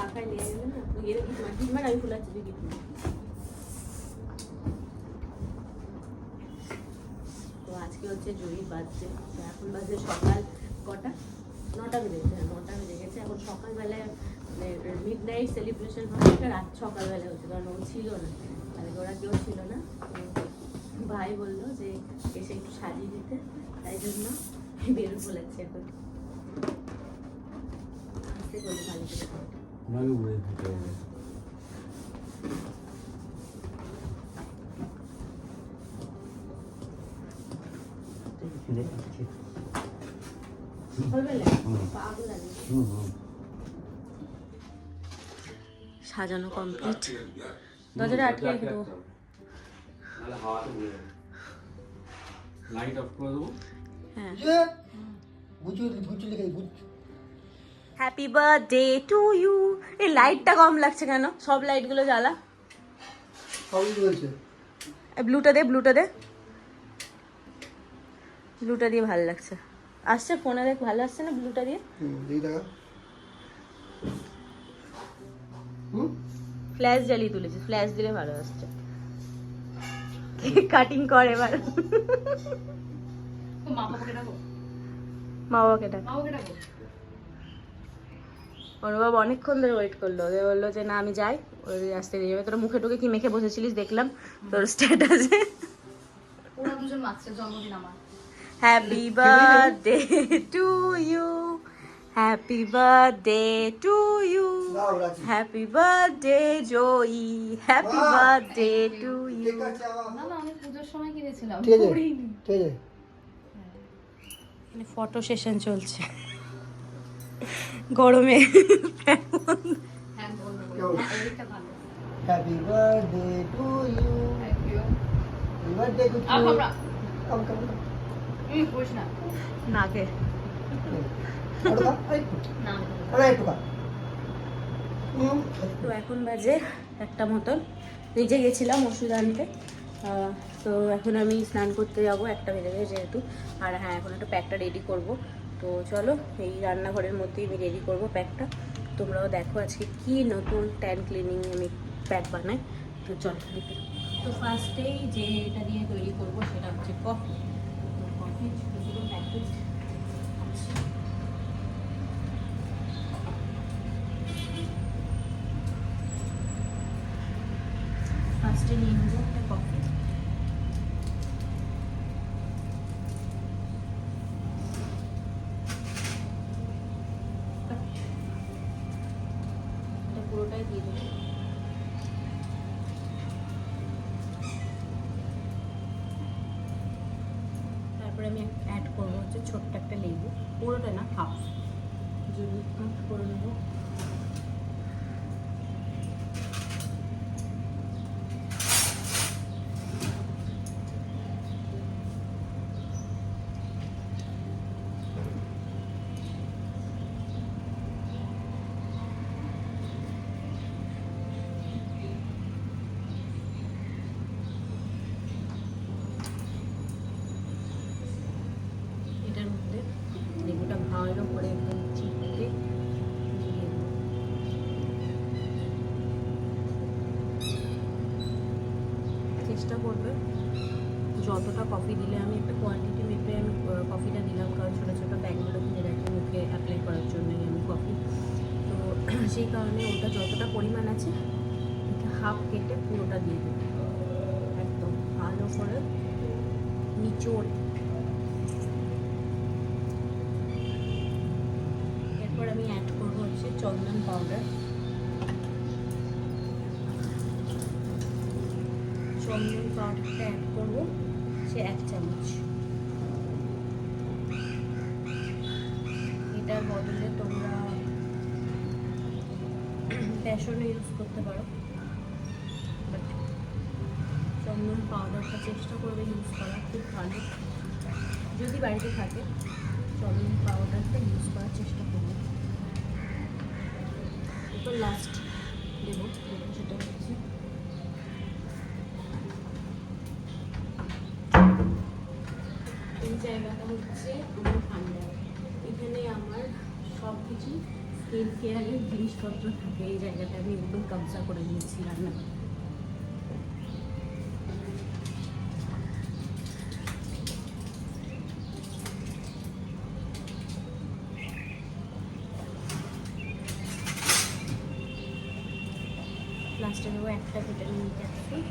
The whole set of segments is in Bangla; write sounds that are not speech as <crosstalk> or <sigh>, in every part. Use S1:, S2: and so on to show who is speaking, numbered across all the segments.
S1: পাখায় নিয়ে গেলে না তুই আমি ফুলাচ্ছি তুই কিছু তো আজকে হচ্ছে জয়ী বাজছে এখন বাজে সকাল কটা নটা বেজে গেছে নটা বেজে গেছে এখন সকালবেলায় মিড নাইট সেলিব্রেশন হয় এটা রাত সকালবেলা হচ্ছে কারণ ও ছিল না। তাহলে ওরা কেউ ছিল না। ভাই বলল যে এসে একটু সাজিয়ে দিতে। তাই জন্য বেরো বলেছে এখন। আসতে বলে ভালো করে সাজানো কমপ্লিট দরজাটা আটকে রেখে দেবো। হ্যাঁ। হ্যাপি বার্থডে টু ইউ এই লাইটটা কম লাগছে কেন? সব লাইটগুলো জ্বালা। ব্লুটা দে ব্লুটা দে। ব্লুটা দিয়ে ভালো লাগছে। আসছে ফোনে দেখ ভালো আসছে না ব্লুটা দিয়ে?
S2: হুম?
S1: ফ্ল্যাশ জ্বালিয়ে তুলেছি ফ্ল্যাশ দিলে ভালো আসছে কাটিং কর এবার।
S3: মা বাবাকে ডাকো।
S1: ডাকো। অনুভব অনেকক্ষণ ধরে ওয়েট করল। ওদের বলল যে না আমি যাই। ওই আসতে দিয়ে যাবে তোরা মুখে টুকে কি মেখে বসেছিলিস দেখলাম তোর স্ট্যাটাসে
S3: ওরা দুজন মারছে জন্মদিন আমার।
S1: Happy birthday to you happy birthday to you happy birthday Joyee happy! Birthday to you
S3: না না আমি পুজোর সময় কিনেছিলাম
S2: ঠিক আছে ঠিক আছে।
S1: ফটো সেশন চলছে। গরমে।
S3: হ্যাঁ? হ্যাঁ,
S2: happy birthday to you happy birthday to you কাম কাম কাম
S3: না।
S1: নাকে। তো এখন বাজে একটা মতন। নিজে গেছিলাম ওষুধ আনতে। তো এখন আমি স্নান করতে যাব, একটা বেজে গেছে যেহেতু। আর হ্যাঁ এখন একটা প্যাকটা রেডি করব। তো চলো, এই রান্নাঘরের মধ্যেই আমি রেডি করব প্যাকটা। তোমরাও দেখো আজকে কি নতুন ট্যান ক্লিনিং আমি প্যাক বানাই। তো চলো তো ফার্স্টেই যে এটা দিয়ে তৈরি করব, সেটা হচ্ছে কফি তো কফি ছোটো ছোটো প্যাকেট আছে ফার্স্টে নিয়ে নেব একটা কফি এটা পুরোটাই দিয়ে দেবো তারপরে আমি অ্যাড করব হচ্ছে ছোট্ট একটা লেবু পুরোটা না হাফ জন্য হাফ করে নেব এটার মধ্যে লেবুটা ভালো করে একদম চিপকে দিয়ে দেবো। চেষ্টা করবে। যতটা কফি দিলে আমি একটা কোয়ান্টিটি মেপে আমি কফিটা দিলাম, কারণ ছোটো ছোটো ব্যাগগুলো কিনে রাখি মুখে অ্যাপ্লাই করার জন্যই আমি কফি তো <clears throat> সেই কারণে ওটা যতটা পরিমাণ আছে হাফ কেটে পুরোটা দিয়ে দেবো। একদম ভালো করে নিচোড়। এরপর আমি অ্যাড করব হচ্ছে চন্দন পাউডার চন্দন পাউডারটা অ্যাড করব সে এক চামচ। এটার বদলে তোমরা বেসনও ইউজ করতে পারো। বাট চন্দন পাউডারটা চেষ্টা করবে ইউজ করা, খুব ভালো। যদি বাড়িতে থাকে, চন্দন পাউডারটা ইউজ করার চেষ্টা করবে। তো লাস্ট দেবো। কিছু স্কিন কেয়ারের জিনিসপত্র থাকে এই জায়গাটা আমি একদম কবজা করে নিয়েছি রান্না লাস্টে দেবো একটা ভিটামিন ক্যাপসুল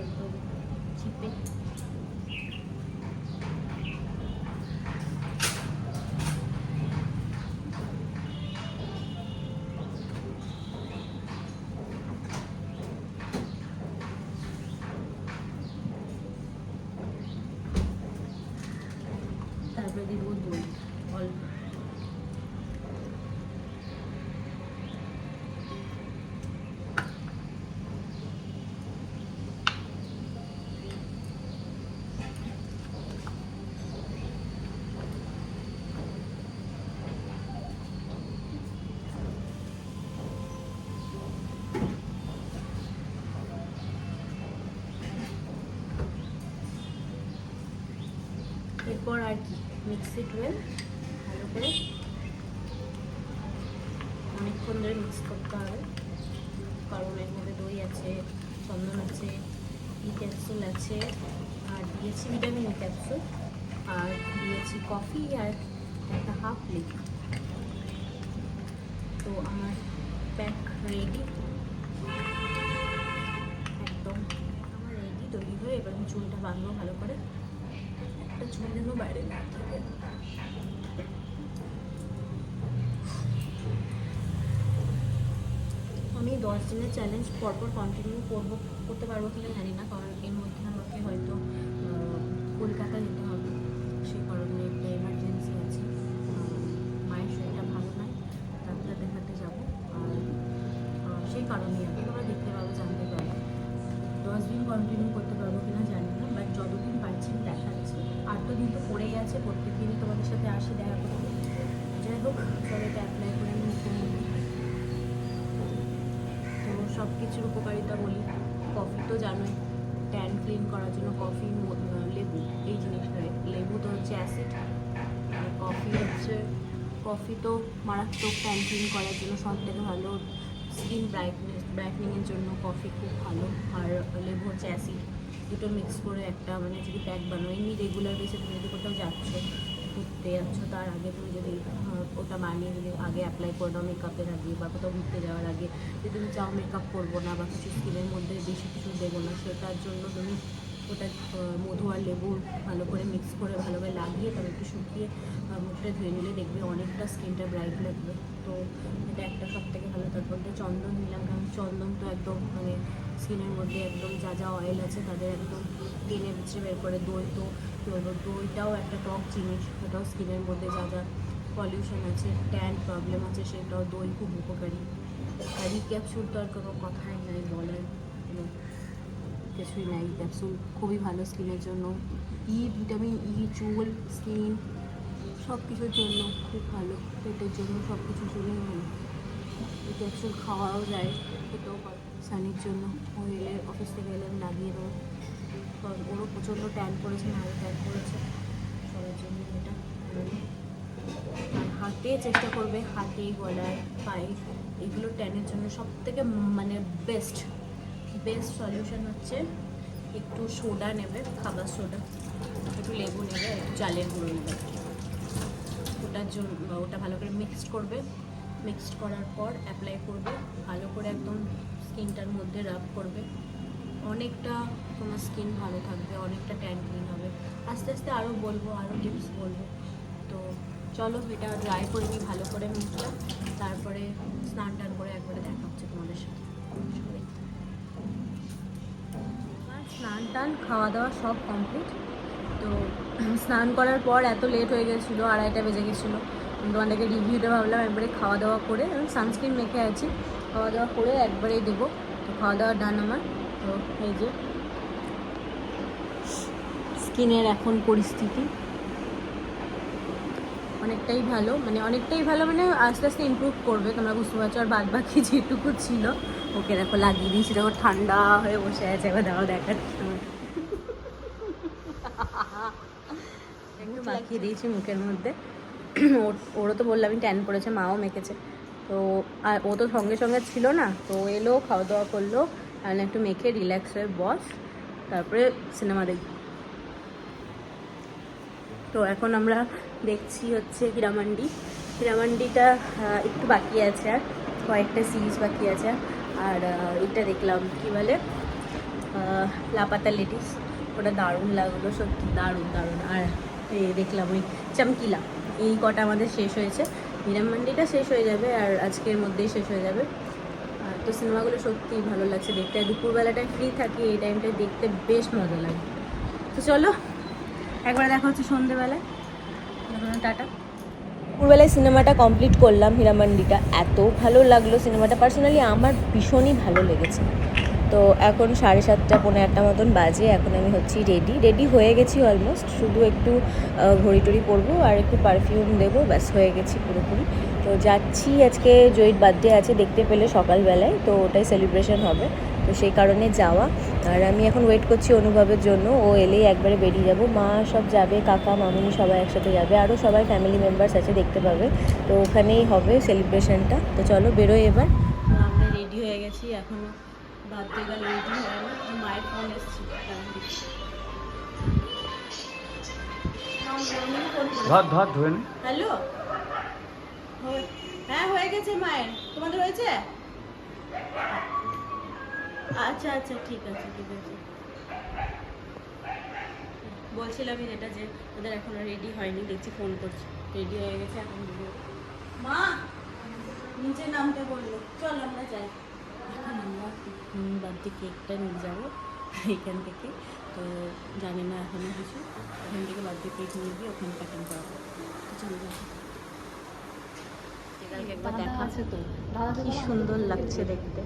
S1: একদম চিপে তারপরে দিব দই অল্প এরপর আর কি মিক্সি টুয়েল ভালো করে। অনেকক্ষণ ধরে মিক্স করতে হবে কারণ এর মধ্যে দই আছে, চন্দন আছে, ই ক্যাপসুল আছে, আর দিয়েছি ভিটামিন ই ক্যাপসুল আর দিয়েছি কফি আর একটা হাফ লিক তো আমার প্যাক রেডি একদম, আমার রেডি তৈরি হয়ে এবার আমি চুলটা বাঁধবো ভালো করে। একটা চুল বাইরে না থাকে। আমি দশ দিনের চ্যালেঞ্জ পরপর কন্টিনিউ করব, করতে পারব কিনা জানি না, কারণ এর মধ্যে আমাকে হয়তো কলকাতা যেতে হবে। সেই কারণে একটা এমার্জেন্সি আছে। মায়ের শরীরটা ভালো নয়, ডাক্তার দেখাতে যাব। আর সেই কারণে কি তোমরা দেখতে পাবো জানতে পারব। দশ দিন কন্টিনিউ করতে দিন তো পড়েই আছে প্রত্যেক দিনই তোমাদের সাথে আসি, দেখা করতে। যাই হোক চলো এটা অ্যাপ্লাই করে আমি তো সব কিছুর উপকারিতা বলি। কফি তো জানোই ট্যান ক্লিন করার জন্য কফি লেবু, এই জিনিসটা, লেবু তো হচ্ছে অ্যাসিড আর কফি হচ্ছে কফি তো মারাত্মক ট্যান ক্লিন করার জন্য সব থেকে ভালো স্কিন ব্রাইটনেস ব্রাইটনিংয়ের জন্য কফি খুব ভালো। আর লেবু হচ্ছে অ্যাসিড দুটো মিক্স করে একটা মানে যদি প্যাক বানাও এমনি রেগুলার বেসে তুমি যদি কোথাও যাচ্ছ, ঘুরতে যাচ্ছ, তার আগে তুমি যদি ওটা বানিয়ে যদি আগে অ্যাপ্লাই করে দাও মেকআপের আগে বা কোথাও ঘুরতে যাওয়ার আগে, যে তুমি চাও মেকআপ করব না বা কিছু স্কিনের মধ্যে বেশি কিছু দেবো না, সেটার জন্য তুমি ওটা মধু আর লেবু ভালো করে মিক্স করে ভালো করে লাগিয়ে তবে একটু শুকিয়ে মুখটা ধুয়ে নিলে দেখবে অনেকটা স্কিনটা ব্রাইট লাগবে। তো এটা একটা সব থেকে ভালো তারপর চন্দন নিলাম, কারণ চন্দন তো একদম মানে স্কিনের মধ্যে একদম যা যা অয়েল আছে তাদের একদম টেনে বিচড়ে বের করে দই, তো দইটাও একটা টক জিনিস, ওটাও স্কিনের মধ্যে যা যা পলিউশন আছে ট্যান প্রবলেম আছে, সেটাও দই খুব উপকারী। আর ই ক্যাপসুল তো আর কোনো কথাই নাই, বলার কিছুই নাই। ক্যাপসুল খুবই ভালো স্কিনের জন্য। ই ভিটামিন ই চুল স্কিন সব কিছুর জন্য খুব ভালো। পেটের জন্য সব কিছুর জন্যই ভালো। এই ক্যাপসুল খাওয়াও যায়, খেতেও পারে। সানির জন্য। ও এলে অফিস থেকে এলে লাগিয়ে দেবো। কারণ ওরও প্রচণ্ড ট্যান করেছে নারী ট্যান করেছে। সবার জন্য এটা। হাতে চেষ্টা করবে হাতে গলায়, পায়ে। এগুলো ট্যানের জন্য সব থেকে মানে বেস্ট বেস্ট সলিউশন হচ্ছে একটু সোডা নেবে, খাবার সোডা। একটু লেবু নেবে, একটু চালের গুঁড়ো নেবে। ওটার জন্য ওটা ভালো করে মিক্সড করবে। মিক্সড করার পর অ্যাপ্লাই করবে। ভালো করে একদম স্কিনটার মধ্যে রাব করবে। অনেকটা তোমার স্কিন ভালো থাকবে, অনেকটা ট্যান ক্লিন হবে। আস্তে আস্তে আরও বলব আরও টিপস বলব। তো চলো, এটা ড্রাই করে নিই, ভালো করে মুখটা। তারপরে স্নান টান করে একবারে দেখা হচ্ছে তোমাদের সাথে। স্নান টান, খাওয়া দাওয়া সব কমপ্লিট তো স্নান করার পর এত লেট হয়ে গেছিল, আড়াইটা বেজে গেছিল। তোমাদেরকে রিভিউটা ভাবলাম একবারে খাওয়া দাওয়া করে আমি সানস্ক্রিন মেখে আছি। খাওয়া দাওয়া করে একবারেই দেবো। তো খাওয়া দাওয়া ডান আমার। তো এই যে স্কিনের এখন পরিস্থিতি। অনেকটাই ভালো মানে অনেকটাই ভালো মানে আস্তে আস্তে ইমপ্রুভ করবে। তোমরা বুঝতে পারছ, আর বাদ বাকি যেটুকু ছিল, ওকে দেখো লাগিয়ে দিয়েছি। দেখো ঠান্ডা হয়ে বসে আছে। এবার দাও দেখাচ্ছি দিয়েছি মুখের মধ্যে। ওর- ওরও তো বললাম ট্যান পড়েছে মাও মেখেছে। তো, আর ও তো সঙ্গে সঙ্গে ছিল না, তো এলো খাওয়া দাওয়া করল আর একটু মেখে রিল্যাক্স হয়ে বস, তারপরে সিনেমা দেখব। তো এখন আমরা দেখছি হচ্ছে হীরামান্ডি। হীরামান্ডিটা একটু বাকি আছে আর, কয়েকটা সিরিজ বাকি আছে আর এটা দেখলাম, কি বলে লাপাতা লেডিস ওটা দারুণ লাগল, সত্যি দারুণ দারুণ। আর দেখলাম ওই চামকিলা এই কটা আমাদের শেষ হয়েছে। হীরামান্ডিটা শেষ হয়ে যাবে আর আজকের মধ্যেই শেষ হয়ে যাবে। আর তো সিনেমাগুলো সত্যিই ভালো লাগছে দেখতে। আর দুপুরবেলাটায় ফ্রি থাকি, এই টাইমটায় দেখতে বেশ মজা লাগে। তো চলো, একবার দেখা হচ্ছে সন্ধেবেলায়। টাটা। দুপুরবেলায় সিনেমাটা কমপ্লিট করলাম হীরামান্ডিটা এত ভালো লাগল সিনেমাটা। পার্সোনালি আমার ভীষণই ভালো লেগেছে। তো এখন সাড়ে সাতটা পনেরো আটটা মতন বাজে, এখন আমি হচ্ছি রেডি রেডি হয়ে গেছি অলমোস্ট শুধু একটু ঘড়ি টড়ি পরবো আর একটু পারফিউম দেবো, ব্যাস হয়ে গেছি পুরোপুরি। তো যাচ্ছি, আজকে জয়ীর বার্থডে আছে, দেখতে পেলে সকালবেলায়, তো ওটাই সেলিব্রেশন হবে। তো সেই কারণে যাওয়া। আর আমি এখন ওয়েট করছি অনুভবের জন্য, ও এলেই একবারে বেরিয়ে যাব। মা সব যাবে, কাকা, মামুনি সবাই একসাথে যাবে আরও সবাই ফ্যামিলি মেম্বার্স আছে, দেখতে পাবে। তো ওখানেই হবে সেলিব্রেশনটা তো চলো বেরোই এবার। আমরা রেডি হয়ে গেছি এখনও বার্থডে গার্ল রেডি হয় না মায়ের ফোন এসেছি
S4: ধর ধর ধরে নে।
S1: হ্যালো? হ্যাঁ হয়ে গেছে মায়ের। তোমাদের হয়েছে? আচ্ছা আচ্ছা ঠিক আছে ঠিক আছে। বলছিলামই যেটা যে ওদের এখনও রেডি হয়নি দেখছি ফোন করছে। রেডি হয়ে গেছে এখন মা নিচে নামতে বলল। চল আমরা যাই। বার্থডে কেকটা নিয়ে যাব এখান থেকে। তো জানি না এখনও কিছু। ওখান থেকে বার্থডে কেক নিয়ে গিয়ে ওখানে কাটিং করাবো। তো চলো দেখা।
S3: আছে তো।
S1: কি সুন্দর লাগছে দেখতে।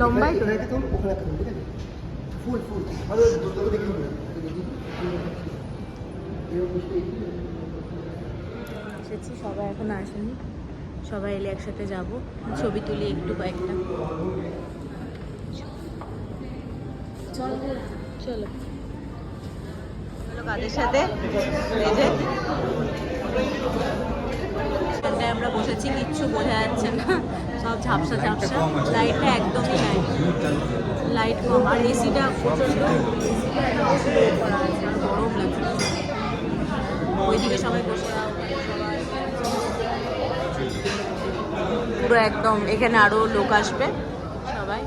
S1: লম্বাই তো?
S2: ফুল ফুল।
S1: এসেছি সবাই এখন আসেনি। সবাই এলে একসাথে যাব। ছবি তুলি একটু কয়েকটা। চলো চলো। চলো কাদের সাথে? এই যে। এখানটায় আমরা বসেছি কিচ্ছু বোঝা যাচ্ছে না। সব ঝাপসা ঝাপসা। লাইটটা একদমই নাই। লাইট কম। আর এসিটা গরম লাগছে। ওইদিকে সবাই বসে সবাই পুরো একদম এখানে আরও লোক আসবে সবাই।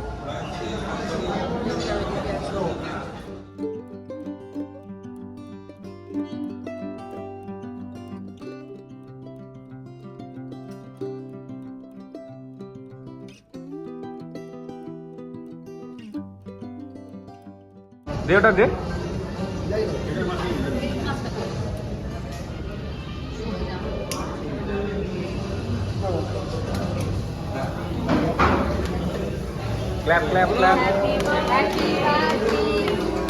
S4: দে ওটা দে। Clap clap clap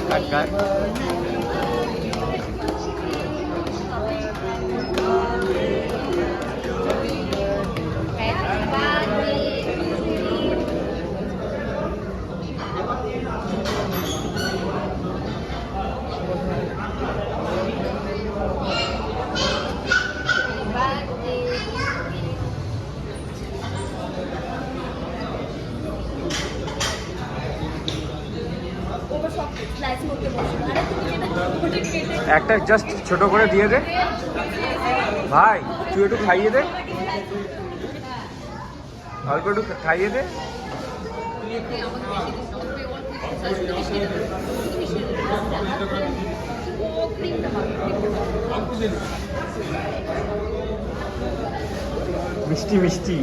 S4: cut cut একটা জাস্ট ছোট করে দিয়ে দে। ভাই তুই একটু খাইয়ে দে। অল্প একটু খাইয়ে দে। মিষ্টি মিষ্টি।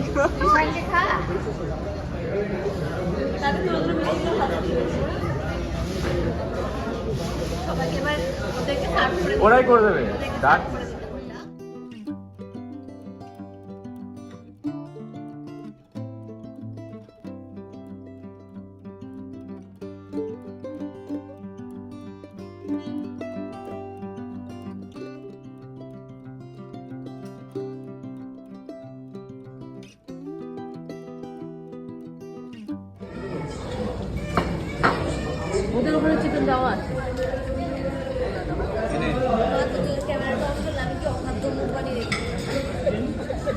S4: <laughs> ওরাই করে দেবে।
S1: ওদের উপরে চিকেন দেওয়া আছে?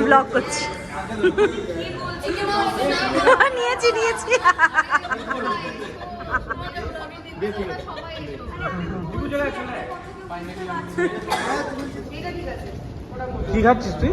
S1: ব্লগ করছি। <laughs> নিয়েছি নিয়েছি।
S2: কি খাচ্ছিস তুই?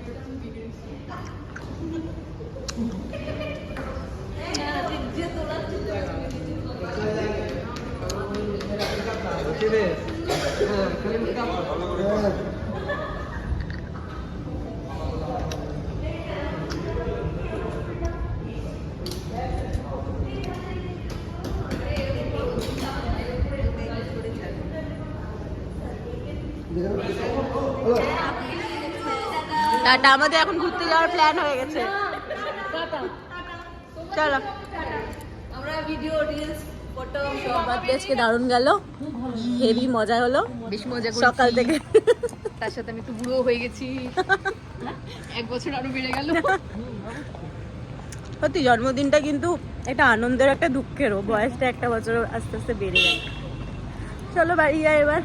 S1: টাটা আমাদের এখন ঘুরতে যাওয়ার প্ল্যান হয়ে গেছে। চলো।
S3: আমরা ভিডিও রিলস ফটো
S1: বার্থডে আজকে দারুণ গেল। হেভি মজা হলো।
S3: বেশ মজা
S1: সকাল থেকে।
S3: তার সাথে আমি একটু বুড়ো হয়ে গেছি। এক বছর আরও বেড়ে গেল।
S1: সত্যি জন্মদিনটা কিন্তু একটা আনন্দের একটা দুঃখেরও। বয়সটা একটা বছর আস্তে আস্তে বেড়ে যায় চলো বাড়ি যাই এবার।